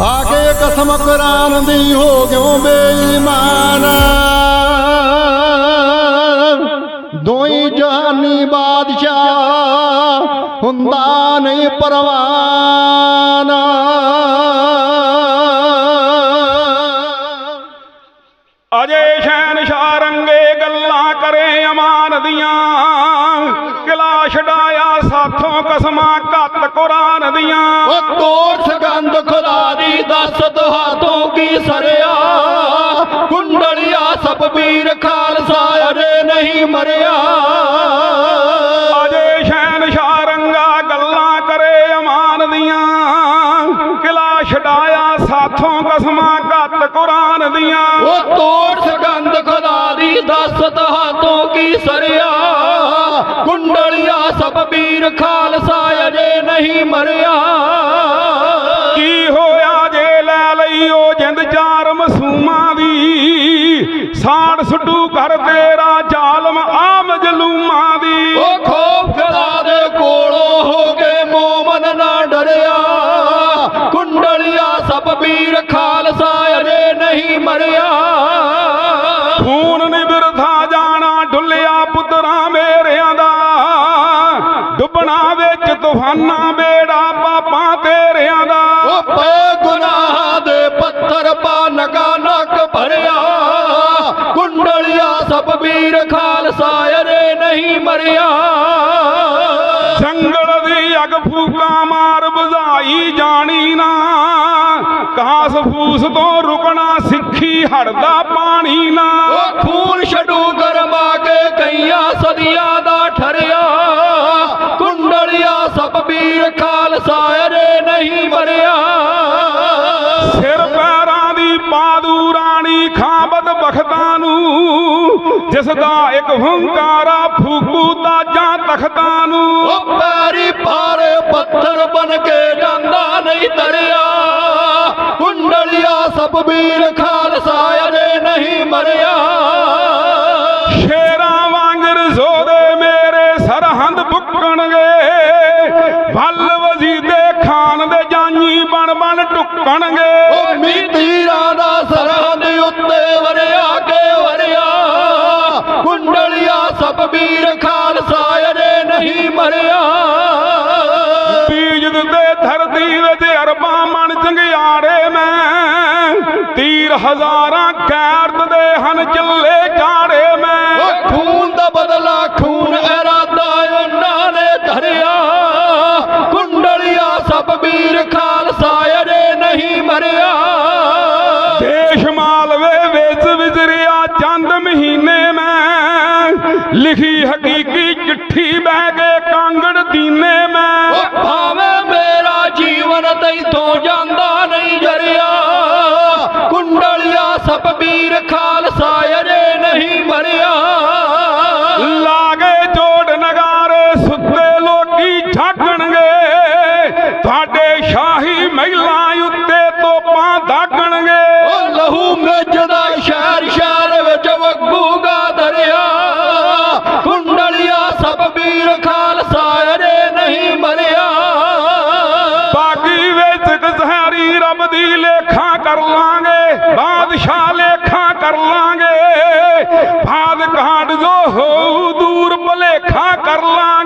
ਖਾ ਕੇ ਕਸਮ ਕੁਰਾਨ ਦੀ ਹੋ ਗਿਓ ਬੇਈਮਾਨ? ਦੋਈ ਜਾਨੀ ਬਾਦਸ਼ਾਹ ਹੁੰਦਾ ਨਹੀਂ ਪਰਵਾਨ। ਦੀਆਂ ਕਿਲਾ ਛਡਾਇਆ ਸਾਥੋਂ ਕਸਮਾਂ ਘੱਤ ਕੁਰਾਨ ਦੀਆਂ। ਉਹ ਤੋੜ ਸਗੰਧ ਖੁਦਾ ਦੀ ਦੱਸ ਤੁਹਾਤੋਂ ਕੀ ਸਰਿਆ? ਕੁੰਡਲੀਆ ਸਭ ਵੀਰ ਖਾਲਸਾ ਅਰੇ ਨਹੀਂ ਮਰਿਆ। ਸਾਥੋਂ ਕਸਮਾਂ ਘੱਤ ਕੁਰਾਨ ਦੀਆਂ। ਉਹ ਤੋੜ ਸਗੰਧ ਖੁਦਾ ਦੀ ਦੱਸ ਤੁਹਾਤੋਂ ਕੀ ਸਰਿਆ? ਕੁੰਡਲੀਆ ਸਭ ਵੀਰ ਖਾਲਸਾ ਅਜੇ ਨਹੀਂ ਮਰਿਆ। ਕੀ ਹੋਇਆ ਜੇ ਲੈ ਲਈ ਉਹ ਜਿੰਦ ਚਾਰ ਮਸੂਮਾਂ ਦੀ? ਸਾੜ ਸੁੱਟੂ ਕਰ ਤੇਰਾ ਜ਼ਾਲਮ ਆ ਮਜਲੂਮਾਂ ਦੀ। ਉਹ ਖੋਫ ਖੁਦਾ ਦੇ ਕੋਲੋਂ ਹੋ ਕੇ ਮੋਮਨ ਨਾ ਡਰਿਆ। ਕੁੰਡਲੀਆ ਸਭ ਵੀਰ ਮਰਿਆ। ਖੂਨ ਨੀ ਬਿਰਥਾ ਜਾਣਾ ਡੁੱਲਿਆ ਪੁੱਤਰਾਂ ਮੇਰਿਆਂ ਦਾ। ਡੁੱਬਣਾ ਵਿੱਚ ਤੂਫਾਨਾਂ ਬੇੜਾ ਪਾਪਾਂ ਤੇਰਿਆਂ ਦਾ। ਪਏ ਗੁਨਾਹ ਦੇ ਪੱਥਰ ਪਾ ਨਗਾ ਨੱਕ ਭਰਿਆ। ਕੁੰਡਲੀਆ ਸਭ ਵੀਰ ਖਾਲਸਾ ਅਰੇ ਨਹੀਂ ਮਰਿਆ। ਜੰਗਲ ਦੀ ਅਗ ਫੂਕਾਂ ਮਾਰ ਬੁਝਾਈ ਜਾਣੀ ਨਾ। ਕਾਸ ਫੂਸ ਤੋਂ ਰੁਕਣਾ ਸਿੱਖੀ ਹੜਦਾ ਪਾਣੀ ਨਾ ਉਹ ਖੂਨ ਛਡੂ ਗਰਮਾ ਕੇ ਕਈਆਂ ਸਦੀਆਂ ਦਾ ਠਰਿਆ। ਕੁੰਡਲੀਆ ਸਭ ਵੀਰ ਖਾਲਸਾ ਅਰੇ ਨਹੀਂ ਮਰਿਆ। ਸਿਰ ਪੈਰਾਂ ਦੀ ਪਾਦੂ ਰਾਣੀ ਖਾਬਦ ਬਖਤਾਂ ਨੂੰ ਜਿਸ ਦਾ ਇੱਕ ਹੰਕਾਰਾ ਫੂਕੂ ਤਾਜਾਂ ਤਖਤਾਂ ਨੂੰ। ਉਹ ਪੈਰੀ ਭਾਰੇ ਬੁੱਕਣਗੇ ਵੱਲ ਵਜ਼ੀਦੇ ਖਾਨ ਦੇ ਜਾਨੀ ਬਣ ਬਣ ਟੁੱਕਣਗੇ। ਉਹ ਮੀ ਤੀਰਾਂ ਦਾ ਸਰਹੰਦ ਉੱਤੇ ਵਰਿਆ ਕੇ ਵਰਿਆ ਕੁੰਡਲੀਆ ਸਭ ਵੀਰ ਖਾਲਸਾ ਅਰੇ ਨਹੀਂ ਮਰਿਆ। ਬੀਜ ਦੇ ਧਰਤੀ ਵਿੱਚ ਅਰਬਾਂ ਮਣ ਚੰਗਿਆੜੇ ਮੈਂ। ਤੀਰ ਹਜ਼ਾਰਾਂ ਕੈਰਤ ਦੇ ਹਨ ਚੱਲੇ ਚਾੜੇ ਮੈਂ। ਮਰਿਆ। ਦੇਸ਼ ਮਾਲਵੇ ਵਿੱਚ ਵਿਚਰਿਆ ਚੰਦ ਮਹੀਨੇ ਮੈਂ। ਲਿਖੀ ਹਕੀਕੀ ਚਿੱਠੀ ਬਹਿ ਕੇ ਕਾਂਗੜ ਦੀਨੇ ਮੈਂ। ਭਾਵੇਂ ਮੇਰਾ ਜੀਵਨ ਤੈਥੋਂ ਜਾਂਦਾ ਨਹੀਂ ਜਰਿਆ। ਕੁੰਡਲੀਆ ਸਭ ਵੀਰ ਖਾਲਸਾ ਦਾਗਣਗੇ ਉਹ ਲਹੂ ਮੇਜਦਾ ਸ਼ਹਿਰ ਸ਼ਹਿਰ ਵਿੱਚ ਵਗੂਗਾ ਦਰਿਆ। ਕੁੰਡਲੀਆ ਸਭ ਵੀਰ ਖਾਲਸਾ ਅਰੇ ਨਹੀਂ ਮਰਿਆ। ਬਾਗੀ ਵਿੱਚ ਕਸਹਾਰੀ ਰੱਬ ਦੀ ਲੇਖਾ ਕਰ ਲਾਂਗੇ ਬਾਦਸ਼ਾਹ ਲੇਖਾ ਕਰ ਲਾਂਗੇ। ਬਾਦ ਕਾਂਡ ਜੋ ਹੋਊ ਦੂਰ ਭਲੇਖਾ ਕਰ ਲਾਂਗੇ